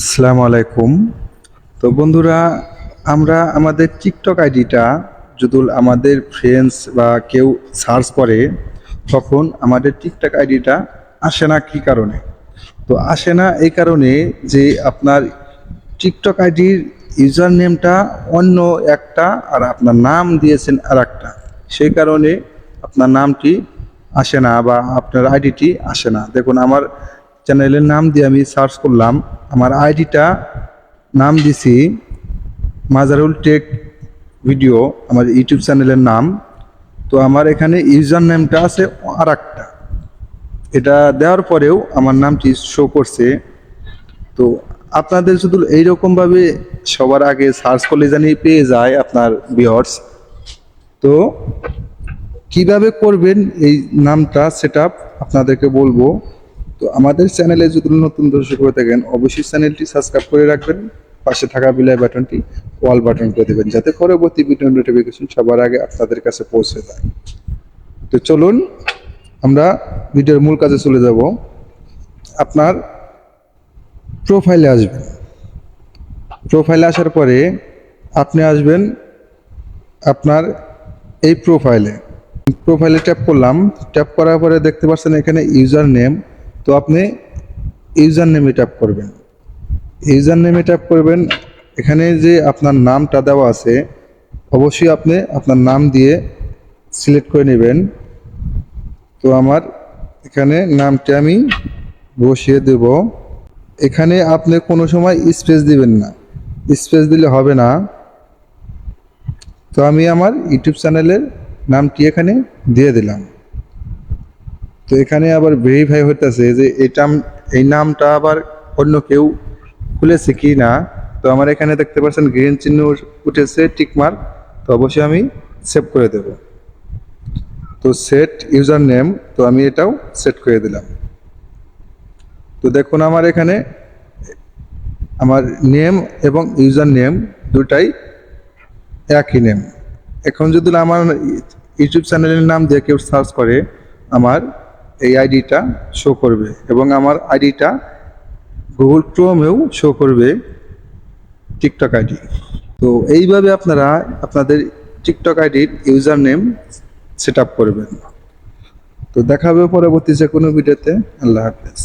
আসসালামু আলাইকুম। তো বন্ধুরা, আমরা আমাদের টিকটক আইডিটা যদি আমাদের ফ্রেন্ডস বা কেউ সার্চ করে, তখন আমাদের টিকটক আইডিটা আসে না কী কারণে? তো আসে না এই কারণে যে আপনার টিকটক আইডির ইউজার নেমটা অন্য একটা আর আপনার নাম দিয়েছেন আর একটা সেই কারণে আপনার নামটি আসে না বা আপনার আইডিটি আসে না। দেখুন, আমার চ্যানেলের নাম দিয়ে আমি সার্চ করলাম। আমার আইডিটা নাম দিছি মাজারুল টেক ভিডিও, আমার ইউটিউব চ্যানেলের নাম। তো আমার এখানে ইউজার নেমটা আছে আর একটা এটা দেওয়ার পরেও আমার নামটি শো করছে। তো আপনাদের শুধু এইরকমভাবে সবার আগে সার্চ করলে জানি পেয়ে যায় আপনার বিয়ার্স তো কীভাবে করবেন এই নামটা সেট আপনাদেরকে বলব। তো আমাদের চ্যানেলে যদি নতুন দর্শক হয়ে থাকেন, অবশ্যই চ্যানেলটি সাবস্ক্রাইব করে রাখবেন। পাশে থাকা বিলাই বাটনটি ওয়াল বাটন করে দেবেন, যাতে পরবর্তী ভিডিও নোটিফিকেশন সবার আগে আপনাদের কাছে পৌঁছে যায়। তো চলুন, আমরা ভিডিওর মূল কাজে চলে যাব। আপনার প্রোফাইলে আসবেন। প্রোফাইলে আসার পরে আপনি আসবেন আপনার এই প্রোফাইলে প্রোফাইলে ট্যাপ করলাম। ট্যাপ করার পরে দেখতে পাচ্ছেন এখানে ইউজার নেম তো আপনি ইউজার নেমে ট্যাপ করবেন। ইউজার নেমে ট্যাপ করবেন, এখানে যে আপনার নামটা দেওয়া আছে, অবশ্যই আপনি আপনার নাম দিয়ে সিলেক্ট করে নেবেন। তো আমার এখানে নামটি আমি বসিয়ে দেব। এখানে আপনি কোনো সময় স্পেস দিবেন না। স্পেস দিলে হবে না। তো আমি আমার ইউটিউব চ্যানেলের নামটি এখানে দিয়ে দিলাম। তো এখানে আবার ভেরিফাই হতেছে যে এটা এই নামটা আবার অন্য কেউ খুলেছে কি না। তো আমার এখানে দেখতে পাচ্ছেন গ্রিন চিহ্ন উঠেছে টিকমার্ক তো অবশ্যই আমি সেভ করে দেব। তো সেট ইউজার নেম তো আমি এটাও সেট করে দিলাম। তো দেখুন আমার এখানে আমার নেম এবং ইউজার নেম দুটাই একই নেম এখন যদি আমার ইউটিউব চ্যানেলের নাম দিয়ে কেউ সার্চ করে, আমার এই আইডিটা শো করবে এবং আমার আইডিটা গুগল ক্রোমেও শো করবে টিকটক আইডি। তো এইভাবে আপনারা আপনাদের টিকটক আইডির ইউজার নেম সেট করবেন। তো দেখা হবে পরবর্তী যে কোনো ভিডিওতে আল্লাহ হাফেজ।